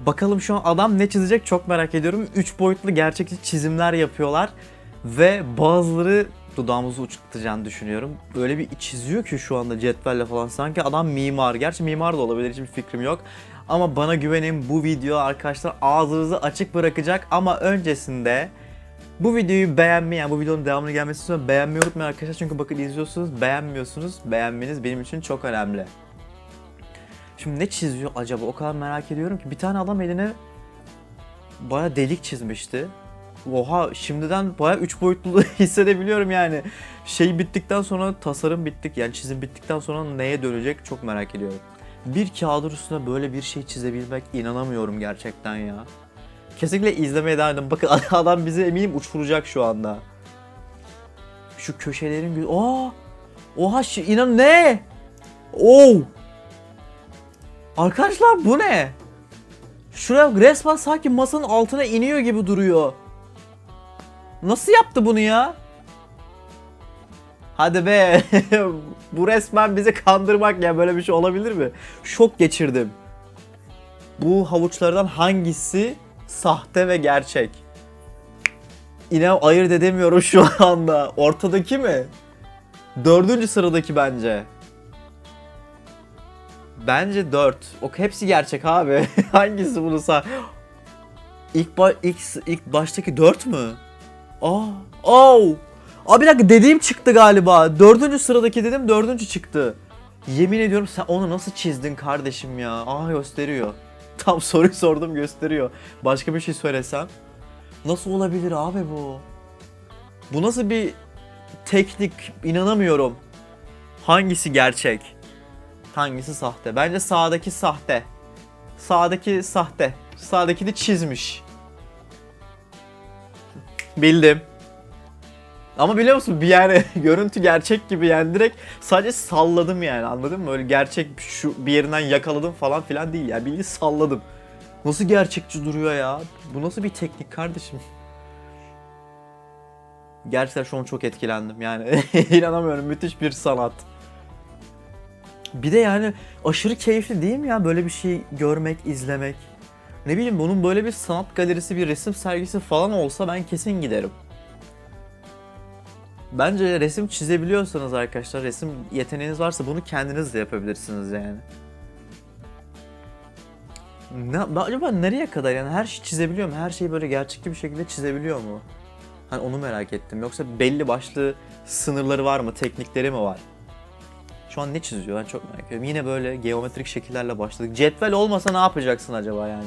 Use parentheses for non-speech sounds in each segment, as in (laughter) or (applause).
Bakalım şu an adam ne çizecek çok merak ediyorum. 3 boyutlu gerçekçi çizimler yapıyorlar. Ve bazıları dudağımızı uçuklatacağını düşünüyorum. Böyle bir çiziyor ki şu anda cetvelle falan. Sanki adam mimar. Gerçi mimar da olabilir hiçbir fikrim yok. Ama bana güvenin bu video arkadaşlar ağzınızı açık bırakacak. Ama öncesinde bu videoyu beğenmeyi, yani bu videonun devamını gelmesi için beğenmeyi unutmayın arkadaşlar. Çünkü bakın izliyorsunuz, beğenmiyorsunuz. Beğenmeniz benim için çok önemli. Şimdi ne çiziyor acaba? O kadar merak ediyorum ki. Bir tane adam eline baya delik çizmişti. Oha şimdiden baya 3 boyutlu (laughs) hissedebiliyorum yani. Şey bittikten sonra tasarım bittik yani çizim bittikten sonra neye dönecek çok merak ediyorum. Bir kağıdın üstüne böyle bir şey çizebilmek inanamıyorum gerçekten ya. Kesinlikle izlemeye devam edin. Bakın (laughs) adam bizi eminim uçuracak şu anda. Şu köşelerin Aa! Oha şu inan ne? Oh! Arkadaşlar bu ne? Şuraya resmen sanki masanın altına iniyor gibi duruyor. Nasıl yaptı bunu ya? Hadi be. (laughs) bu resmen bizi kandırmak ya böyle bir şey olabilir mi? Şok geçirdim. Bu havuçlardan hangisi sahte ve gerçek? İnan ayırt edemiyorum (laughs) şu anda. Ortadaki mi? Dördüncü sıradaki bence. Bence 4. O hepsi gerçek abi. (laughs) Hangisi bunu sağ? İlk ba ilk ilk baştaki 4 mü? Aa, oh. Abi bir dakika dediğim çıktı galiba. Dördüncü sıradaki dedim dördüncü çıktı. Yemin ediyorum sen onu nasıl çizdin kardeşim ya? Aa gösteriyor. (laughs) Tam soruyu sordum gösteriyor. Başka bir şey söylesem. Nasıl olabilir abi bu? Bu nasıl bir teknik inanamıyorum. Hangisi gerçek? Hangisi sahte? Bence sağdaki sahte. Sağdaki sahte. Sağdaki de çizmiş. Bildim. Ama biliyor musun bir yani (laughs) görüntü gerçek gibi yani direkt sadece salladım yani anladın mı? Öyle gerçek şu bir yerinden yakaladım falan filan değil yani bildiğin salladım. Nasıl gerçekçi duruyor ya? Bu nasıl bir teknik kardeşim? Gerçekten şu an çok etkilendim yani (laughs) inanamıyorum müthiş bir sanat. Bir de yani aşırı keyifli değil mi ya böyle bir şey görmek, izlemek? Ne bileyim bunun böyle bir sanat galerisi, bir resim sergisi falan olsa ben kesin giderim. Bence resim çizebiliyorsanız arkadaşlar, resim yeteneğiniz varsa bunu kendiniz de yapabilirsiniz yani. Ne, acaba nereye kadar yani her şeyi çizebiliyor mu? Her şeyi böyle gerçekçi bir şekilde çizebiliyor mu? Hani onu merak ettim. Yoksa belli başlı sınırları var mı, teknikleri mi var? Şu an ne çiziyor ben çok merak ediyorum. Yine böyle geometrik şekillerle başladık. Cetvel olmasa ne yapacaksın acaba yani?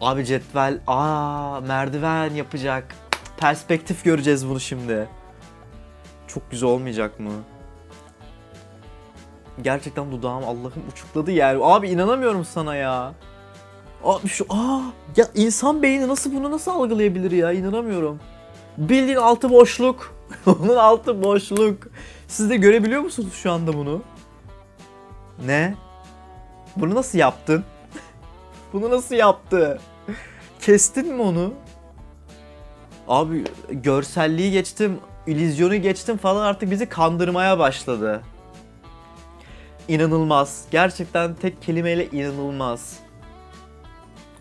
Abi cetvel, aa merdiven yapacak. Perspektif göreceğiz bunu şimdi. Çok güzel olmayacak mı? Gerçekten dudağım Allah'ım uçukladı yani. Abi inanamıyorum sana ya. Abi şu aa ya insan beyni nasıl bunu nasıl algılayabilir ya? İnanamıyorum. Bildiğin altı boşluk. (laughs) Onun altı boşluk. Siz de görebiliyor musunuz şu anda bunu? Ne? Bunu nasıl yaptın? (laughs) bunu nasıl yaptı? Kestin mi onu? Abi görselliği geçtim, illüzyonu geçtim falan artık bizi kandırmaya başladı. İnanılmaz. Gerçekten tek kelimeyle inanılmaz.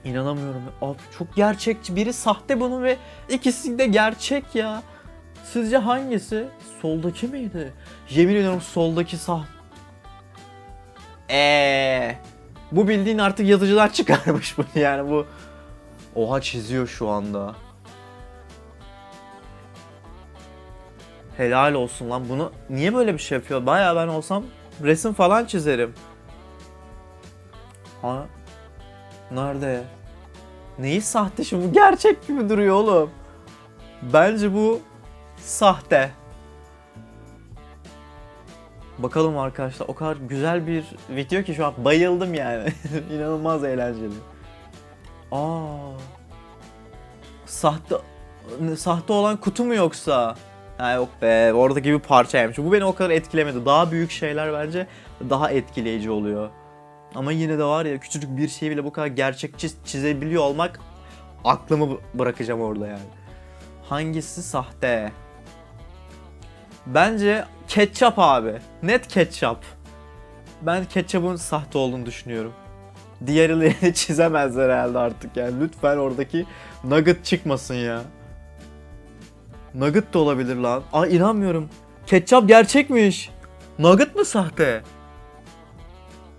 İnanamıyorum. Abi çok gerçekçi. Biri sahte bunun ve ikisi de gerçek ya. Sizce hangisi? Soldaki miydi? Yemin ediyorum soldaki sah. Eee. Bu bildiğin artık yazıcılar çıkarmış bunu yani bu. Oha çiziyor şu anda. Helal olsun lan bunu. Niye böyle bir şey yapıyor? Baya ben olsam resim falan çizerim. Ha? Nerede? Neyi sahte şimdi? Bu gerçek gibi duruyor oğlum. Bence bu sahte. Bakalım arkadaşlar o kadar güzel bir video ki şu an bayıldım yani. (laughs) İnanılmaz eğlenceli. Aa. Sahte sahte olan kutu mu yoksa? Ha yok be oradaki bir parçaymış. Bu beni o kadar etkilemedi. Daha büyük şeyler bence daha etkileyici oluyor. Ama yine de var ya küçücük bir şey bile bu kadar gerçekçi çizebiliyor olmak aklımı bırakacağım orada yani. Hangisi sahte? Bence ketçap abi. Net ketçap. Ben ketçapın sahte olduğunu düşünüyorum. Diğerlerini (laughs) çizemezler herhalde artık yani. Lütfen oradaki nugget çıkmasın ya. Nugget da olabilir lan. Aa inanmıyorum. Ketçap gerçekmiş. Nugget mı sahte?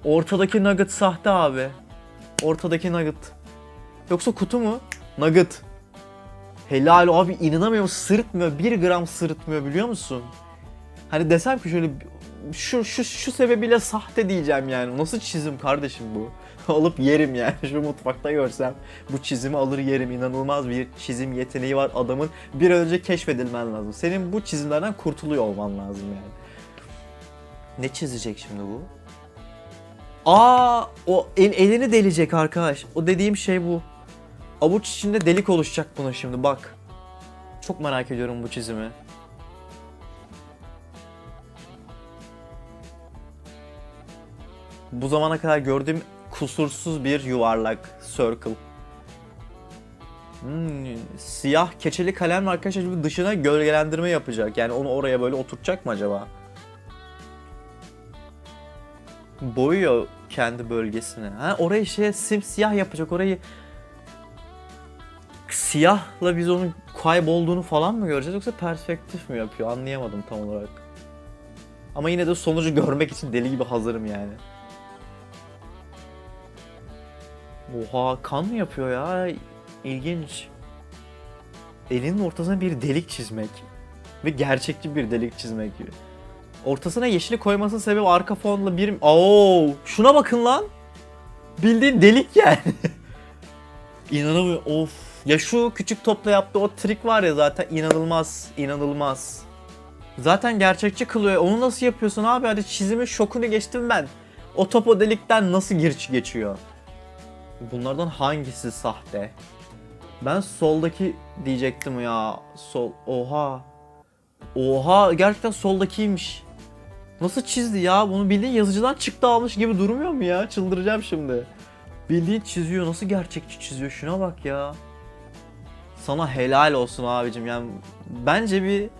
Ortadaki nugget sahte abi. Ortadaki nugget. Yoksa kutu mu? Nugget. Helal abi inanamıyorum sırıtmıyor. 1 gram sırıtmıyor biliyor musun? Hani desem ki şöyle şu şu şu sebebiyle sahte diyeceğim yani. Nasıl çizim kardeşim bu? (laughs) Alıp yerim yani. (laughs) Şu mutfakta görsem bu çizimi alır yerim. İnanılmaz bir çizim yeteneği var adamın. Bir önce keşfedilmen lazım. Senin bu çizimlerden kurtuluyor olman lazım yani. Ne çizecek şimdi bu? Aa, o el, elini delecek arkadaş. O dediğim şey bu. Avuç içinde delik oluşacak buna şimdi bak. Çok merak ediyorum bu çizimi. Bu zamana kadar gördüğüm kusursuz bir yuvarlak circle. Hmm, siyah keçeli kalem arkadaşlar şimdi dışına gölgelendirme yapacak. Yani onu oraya böyle oturtacak mı acaba? Boyuyor kendi bölgesini. Ha orayı şey simsiyah yapacak. Orayı siyahla biz onun kaybolduğunu falan mı göreceğiz yoksa perspektif mi yapıyor? Anlayamadım tam olarak. Ama yine de sonucu görmek için deli gibi hazırım yani. Oha kan mı yapıyor ya? İlginç. Elinin ortasına bir delik çizmek. Ve gerçekçi bir delik çizmek gibi. Ortasına yeşili koymasının sebebi arka fonla bir... Oo, şuna bakın lan. Bildiğin delik yani. (laughs) İnanamıyorum. Of. Ya şu küçük topla yaptığı o trik var ya zaten inanılmaz. inanılmaz. Zaten gerçekçi kılıyor. Onu nasıl yapıyorsun abi? Hadi çizimi şokunu geçtim ben. O top o delikten nasıl gir geçiyor? Bunlardan hangisi sahte? Ben soldaki diyecektim ya. Sol. Oha. Oha gerçekten soldakiymiş. Nasıl çizdi ya? Bunu bildiğin yazıcıdan çıktı almış gibi durmuyor mu ya? Çıldıracağım şimdi. Bildiğin çiziyor. Nasıl gerçekçi çiziyor? Şuna bak ya. Sana helal olsun abicim. Yani bence bir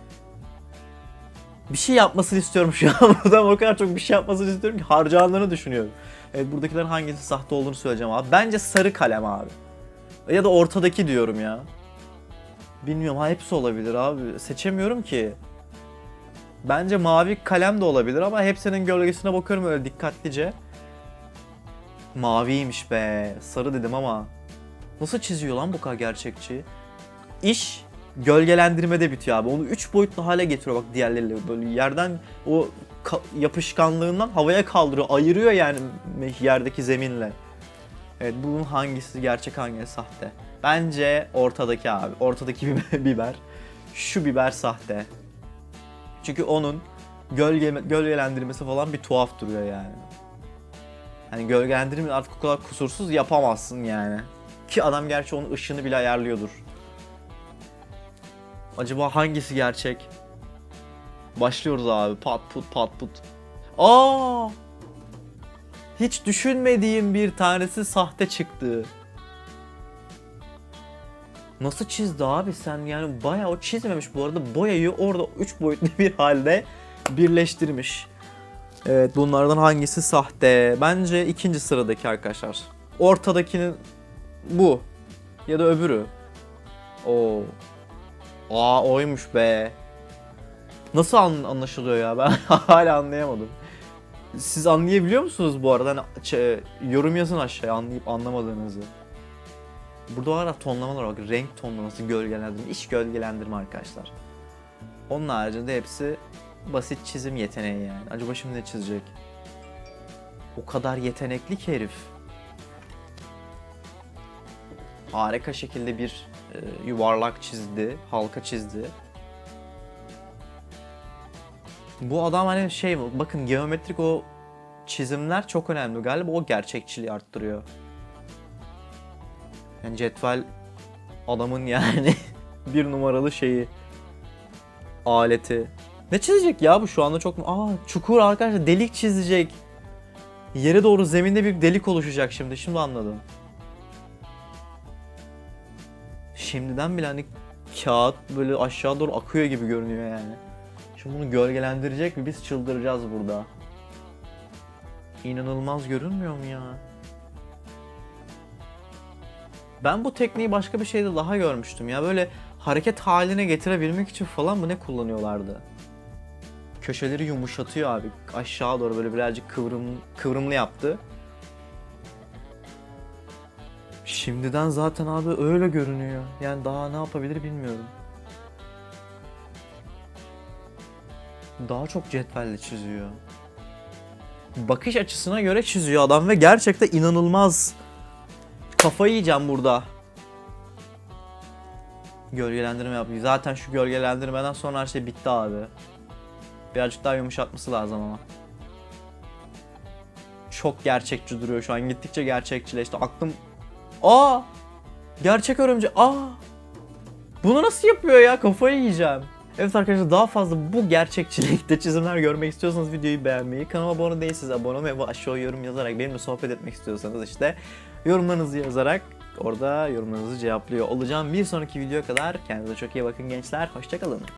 bir şey yapmasını istiyorum şu an. (laughs) Buradan o kadar çok bir şey yapmasını istiyorum ki harcandığını düşünüyorum. Evet buradakilerin hangisi sahte olduğunu söyleyeceğim abi. Bence sarı kalem abi. Ya da ortadaki diyorum ya. Bilmiyorum ha hepsi olabilir abi. Seçemiyorum ki. Bence mavi kalem de olabilir ama hepsinin gölgesine bakıyorum öyle dikkatlice. Maviymiş be. Sarı dedim ama. Nasıl çiziyor lan bu kadar gerçekçi? İş gölgelendirmede bitiyor abi. Onu 3 boyutlu hale getiriyor bak diğerleriyle. Böyle yerden o ka- yapışkanlığından havaya kaldırıyor. Ayırıyor yani yerdeki zeminle. Evet bunun hangisi gerçek hangisi sahte? Bence ortadaki abi. Ortadaki (laughs) biber. Şu biber sahte. Çünkü onun gölge gölgelendirmesi falan bir tuhaf duruyor yani. Hani gölgelendirme artık o kadar kusursuz yapamazsın yani. Ki adam gerçi onun ışığını bile ayarlıyordur. Acaba hangisi gerçek? Başlıyoruz abi. Pat put pat put. Aa! Hiç düşünmediğim bir tanesi sahte çıktı. Nasıl çizdi abi sen yani bayağı o çizmemiş bu arada boyayı orada 3 boyutlu (laughs) bir halde birleştirmiş. Evet bunlardan hangisi sahte? Bence ikinci sıradaki arkadaşlar. Ortadakinin bu ya da öbürü. Oo. Aa oymuş be. Nasıl an- anlaşılıyor ya ben (laughs) hala anlayamadım. Siz anlayabiliyor musunuz bu arada? Hani yorum yazın aşağıya anlayıp anlamadığınızı. Burada var tonlamalar bak renk tonlaması, gölgelendirme, iş gölgelendirme arkadaşlar. Onun haricinde hepsi basit çizim yeteneği yani. Acaba şimdi ne çizecek? O kadar yetenekli ki herif. Harika şekilde bir e, yuvarlak çizdi, halka çizdi. Bu adam hani şey? Bakın geometrik o çizimler çok önemli. Galiba o gerçekçiliği arttırıyor. Yani cetvel adamın yani (laughs) bir numaralı şeyi aleti. Ne çizecek ya bu şu anda çok Aa çukur arkadaşlar delik çizecek. Yere doğru zeminde bir delik oluşacak şimdi. Şimdi anladım. Şimdiden bile hani kağıt böyle aşağı doğru akıyor gibi görünüyor yani. Şimdi bunu gölgelendirecek mi? Biz çıldıracağız burada. İnanılmaz görünmüyor mu ya? Ben bu tekniği başka bir şeyde daha görmüştüm ya. Böyle hareket haline getirebilmek için falan mı ne kullanıyorlardı? Köşeleri yumuşatıyor abi. Aşağı doğru böyle birazcık kıvrım, kıvrımlı yaptı. Şimdiden zaten abi öyle görünüyor. Yani daha ne yapabilir bilmiyorum. Daha çok cetvelle çiziyor. Bakış açısına göre çiziyor adam ve gerçekten inanılmaz. Kafayı yiyeceğim burada. Gölgelendirme yapıyor. Zaten şu gölgelendirmeden sonra her şey bitti abi. Birazcık daha yumuşatması lazım ama. Çok gerçekçi duruyor şu an. Gittikçe gerçekçileşti. Aklım... Aa! Gerçek örümcek. Aa! Bunu nasıl yapıyor ya? Kafayı yiyeceğim. Evet arkadaşlar daha fazla bu gerçekçilikte çizimler görmek istiyorsanız videoyu beğenmeyi, kanalıma abone değilseniz abone olmayı ve aşağı yorum yazarak benimle sohbet etmek istiyorsanız işte yorumlarınızı yazarak orada yorumlarınızı cevaplıyor olacağım. Bir sonraki videoya kadar kendinize çok iyi bakın gençler. Hoşçakalın.